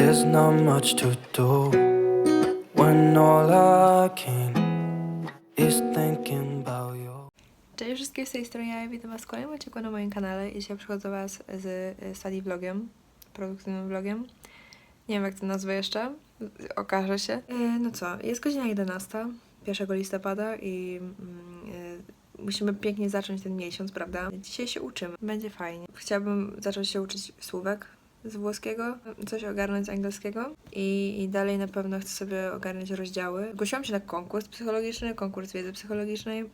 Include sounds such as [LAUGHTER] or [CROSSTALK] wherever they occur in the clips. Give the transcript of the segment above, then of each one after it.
There's not much to do when all I can is thinking about you. Cześć wszystkim z tej strony ja witam was w kolejnym odcinku na moim kanale i dzisiaj przychodzę do was z study vlogiem, produktywnym vlogiem. Nie wiem jak to nazwę jeszcze, okaże się. Y, No co, jest godzina 11, 1 listopada i mm, y, musimy pięknie zacząć ten miesiąc, prawda? Dzisiaj się uczymy, będzie fajnie. Chciałabym zacząć się uczyć słówek z włoskiego, coś ogarnąć z angielskiego i, i dalej na pewno chcę sobie ogarnąć rozdziały. Zgłosiłam się na konkurs psychologiczny, konkurs wiedzy psychologicznej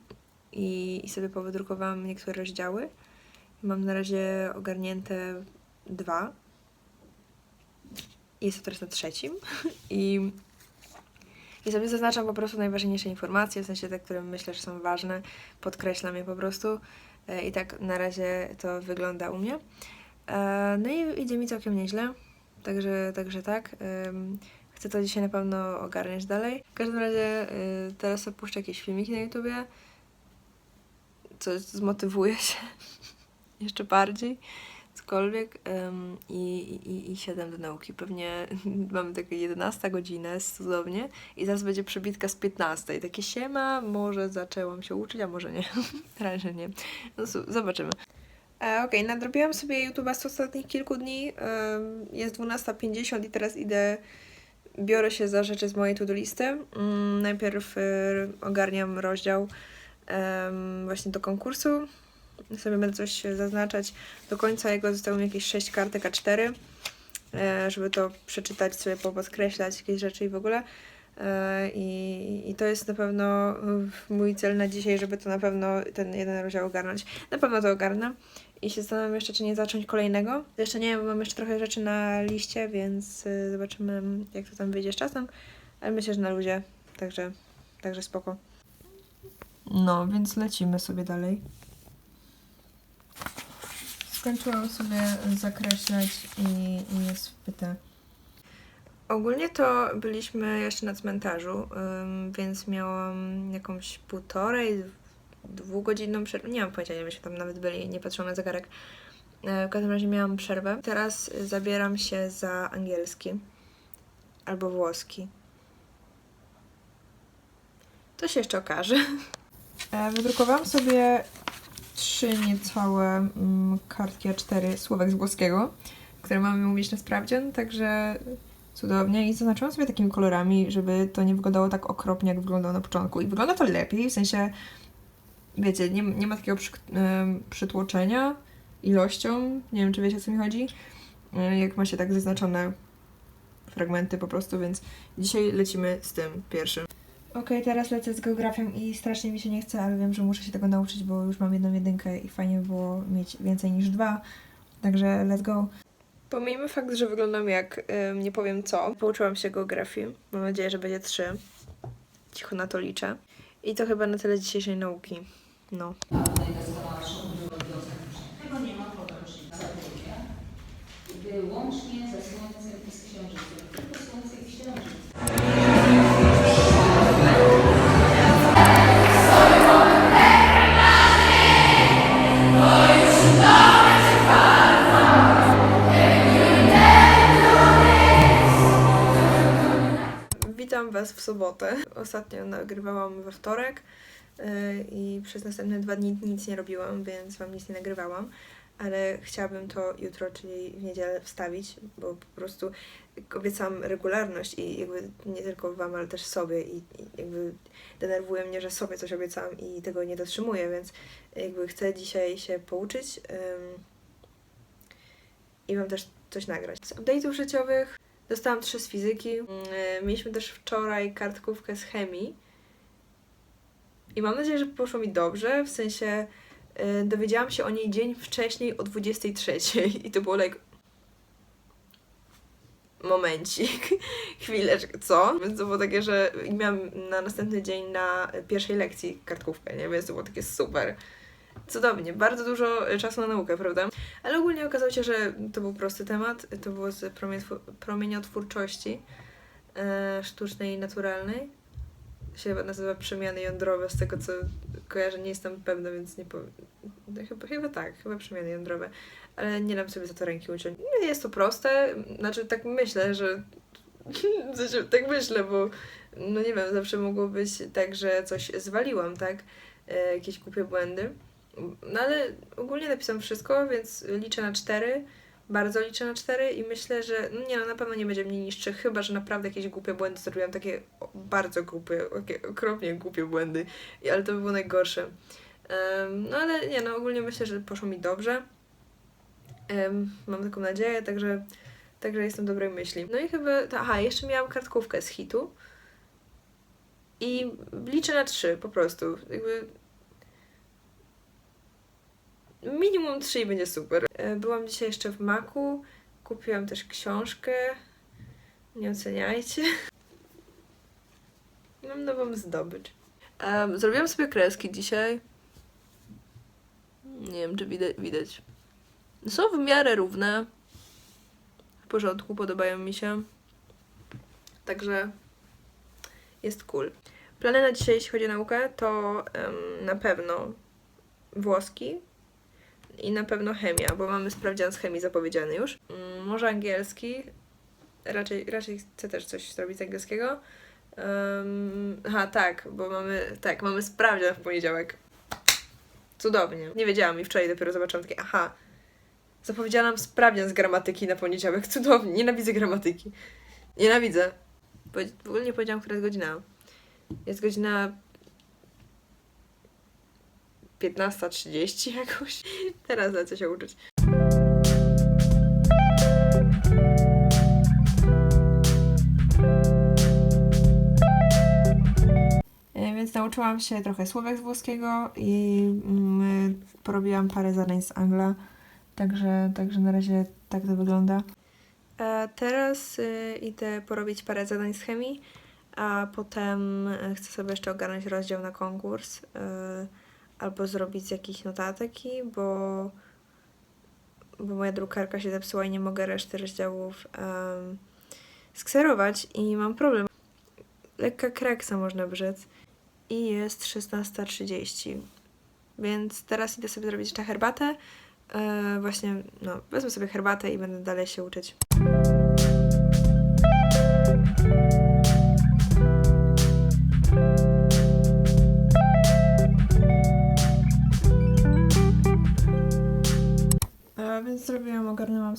i, i sobie powydrukowałam niektóre rozdziały. Mam na razie ogarnięte dwa. Jest to teraz na trzecim [LAUGHS] i, i sobie zaznaczam po prostu najważniejsze informacje, w sensie te, które myślę, że są ważne, podkreślam je po prostu E, i tak na razie to wygląda u mnie. E, No i idzie mi całkiem nieźle, także, także tak. Chcę to dzisiaj na pewno ogarniać dalej. W każdym razie y, teraz opuszczę jakieś filmiki na YouTubie, co zmotywuje [LAUGHS] się jeszcze bardziej, cokolwiek i, i, i siadam do nauki. Pewnie [LAUGHS] mamy takie 11 godzinę, cudownie i zaraz będzie przebitka z 15. Takie siema, może zaczęłam się uczyć, a może nie. [LAUGHS] Raczej nie. No, zobaczymy. E, Okej, nadrobiłam sobie YouTube'a z ostatnich kilku dni. Jest 12.50 i teraz idę biorę się za rzeczy z mojej to-do listy. Mm, najpierw y, ogarniam rozdział właśnie do konkursu. Sobie będę coś zaznaczać. Do końca jego zostało mi jakieś 6 kartek A4, e, żeby to przeczytać, sobie podkreślać jakieś rzeczy i w ogóle. E, I, I to jest na pewno mój cel na dzisiaj, żeby to na pewno ten jeden rozdział ogarnąć. Na pewno to ogarnę. I się zastanawiam jeszcze, czy nie zacząć kolejnego. Jeszcze nie wiem, bo mam jeszcze trochę rzeczy na liście, więc y, zobaczymy, jak to tam wyjdzie z czasem. Ale myślę, że na luzie, także, także spoko. No, więc lecimy sobie dalej. Skończyłam sobie zakreślać i, i jest. Ogólnie to byliśmy jeszcze na cmentarzu, więc miałam jakąś półtorej, dwugodzinną przerwę. Nie mam pojęcia, nie myśmy tam nawet byli, nie patrzyłam na zegarek. E, W każdym razie miałam przerwę. Teraz zabieram się za angielski albo włoski. To się jeszcze okaże. E, Wydrukowałam sobie trzy niecałe mm, kartki A4 słówek z włoskiego, które mamy umieć na sprawdzian, także cudownie. I zaznaczyłam sobie takimi kolorami, żeby to nie wyglądało tak okropnie, jak wyglądało na początku. I wygląda to lepiej, w sensie, wiecie, nie, nie ma takiego przy, em, przytłoczenia ilością. Nie wiem, czy wiecie, o co mi chodzi. E, Jak ma się tak zaznaczone fragmenty po prostu, więc dzisiaj lecimy z tym pierwszym. Okej, teraz lecę z geografią i strasznie mi się nie chce, ale wiem, że muszę się tego nauczyć, bo już mam jedną jedynkę i fajnie by było mieć więcej niż dwa. Także let's go. Pomijmy fakt, że wyglądam jak ym, nie powiem co. Pouczyłam się geografii. Mam nadzieję, że będzie trzy. Cicho na to liczę. I to chyba na tyle dzisiejszej nauki. No. Tego nie ma. Wyłącznie ze Słońcem i z Księżycem. Tylko Słońce i Księżyc. Witam Was w sobotę. Ostatnio nagrywałam we wtorek i przez następne dwa dni nic nie robiłam, więc Wam nic nie nagrywałam. Ale chciałabym to jutro, czyli w niedzielę wstawić, bo po prostu obiecałam regularność i jakby nie tylko Wam, ale też sobie i, jakby denerwuje mnie, że sobie coś obiecałam i tego nie dotrzymuję, więc jakby chcę dzisiaj się pouczyć i Wam też coś nagrać. Z update'ów życiowych Dostałam trzy z fizyki. Mieliśmy też wczoraj kartkówkę z chemii. I mam nadzieję, że poszło mi dobrze. W sensie yy, dowiedziałam się o niej dzień wcześniej o 23. I to było like. Momencik. [LAUGHS] Chwileczkę, co? Więc to było takie, że miałam na następny dzień na pierwszej lekcji kartkówkę, nie? Więc to było takie super. Cudownie, bardzo dużo y, czasu na naukę, prawda? Ale ogólnie okazało się, że to był prosty temat. To było z promieniotwór- promieniotwórczości e, sztucznej i naturalnej. Się chyba nazywa przemiany jądrowe, z tego co kojarzę, nie jestem pewna, więc nie powiem. Chyba, chyba tak, chyba przemiany jądrowe. Ale nie dam sobie za to ręki uciąć. Nie jest to proste, znaczy tak myślę, że... [LAUGHS] tak myślę, bo no nie wiem, zawsze mogło być tak, że coś zwaliłam, tak? E, jakieś głupie błędy. No ale ogólnie napisałam wszystko, więc liczę na cztery. Bardzo liczę na cztery i myślę, że no nie no, na pewno nie będzie mnie niższy, chyba że naprawdę jakieś głupie błędy zrobiłam, takie bardzo głupie, takie okropnie głupie błędy, ale to by było najgorsze. Em, no ale nie no, ogólnie myślę, że poszło mi dobrze. Em, mam taką nadzieję, także, także jestem dobrej myśli. No i chyba, to, aha, jeszcze miałam kartkówkę z hitu i liczę na trzy po prostu, jakby minimum trzy i będzie super. E, Byłam dzisiaj jeszcze w Maku, kupiłam też książkę, nie oceniajcie. Mam nową zdobycz. Em, zrobiłam sobie kreski dzisiaj. Nie wiem, czy widać. widać. Są w miarę równe. W porządku, podobają mi się. Także jest cool. Plany na dzisiaj, jeśli chodzi o naukę, to em, na pewno włoski i na pewno chemia, bo mamy sprawdzian z chemii zapowiedziany już. Mm, może angielski. Raczej, raczej chcę też coś zrobić z angielskiego. Um, aha, tak, bo mamy, tak, mamy sprawdzian w poniedziałek. Cudownie. Nie wiedziałam i wczoraj dopiero zobaczyłam takie, aha, zapowiedziałam sprawdzian z gramatyki na poniedziałek. [LAUGHS] Cudownie, nienawidzę gramatyki. Nienawidzę. W ogóle nie powiedziałam, która jest godzina. Jest godzina 15.30 jakoś. [LAUGHS] Teraz lecę się uczyć. E, Więc nauczyłam się trochę słówek z włoskiego i mm, porobiłam parę zadań z Angla. Także, także na razie tak to wygląda. A teraz y, idę porobić parę zadań z chemii, a potem chcę sobie jeszcze ogarnąć rozdział na konkurs. Y, albo zrobić z jakichś notatek, bo, bo moja drukarka się zepsuła i nie mogę reszty rozdziałów um, skserować i mam problem. Lekka kreksa można by rzec. I jest 16.30. Więc teraz idę sobie zrobić jeszcze herbatę. E, właśnie, no, wezmę sobie herbatę i będę dalej się uczyć.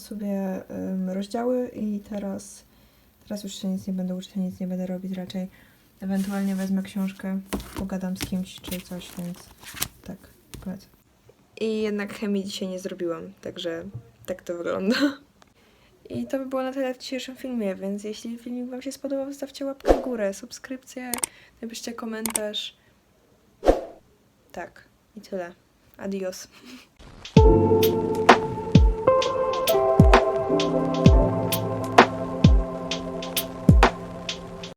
Sobie rozdziały i teraz, teraz już się nic nie będę uczyć, nic nie będę robić raczej. Ewentualnie wezmę książkę, pogadam z kimś czy coś, więc tak, polecę. I jednak chemii dzisiaj nie zrobiłam, także tak to wygląda. I to by było na tyle w dzisiejszym filmie, więc jeśli filmik Wam się spodobał, zostawcie łapkę w górę, subskrypcję, napiszcie komentarz. Tak, i tyle. Adios. Música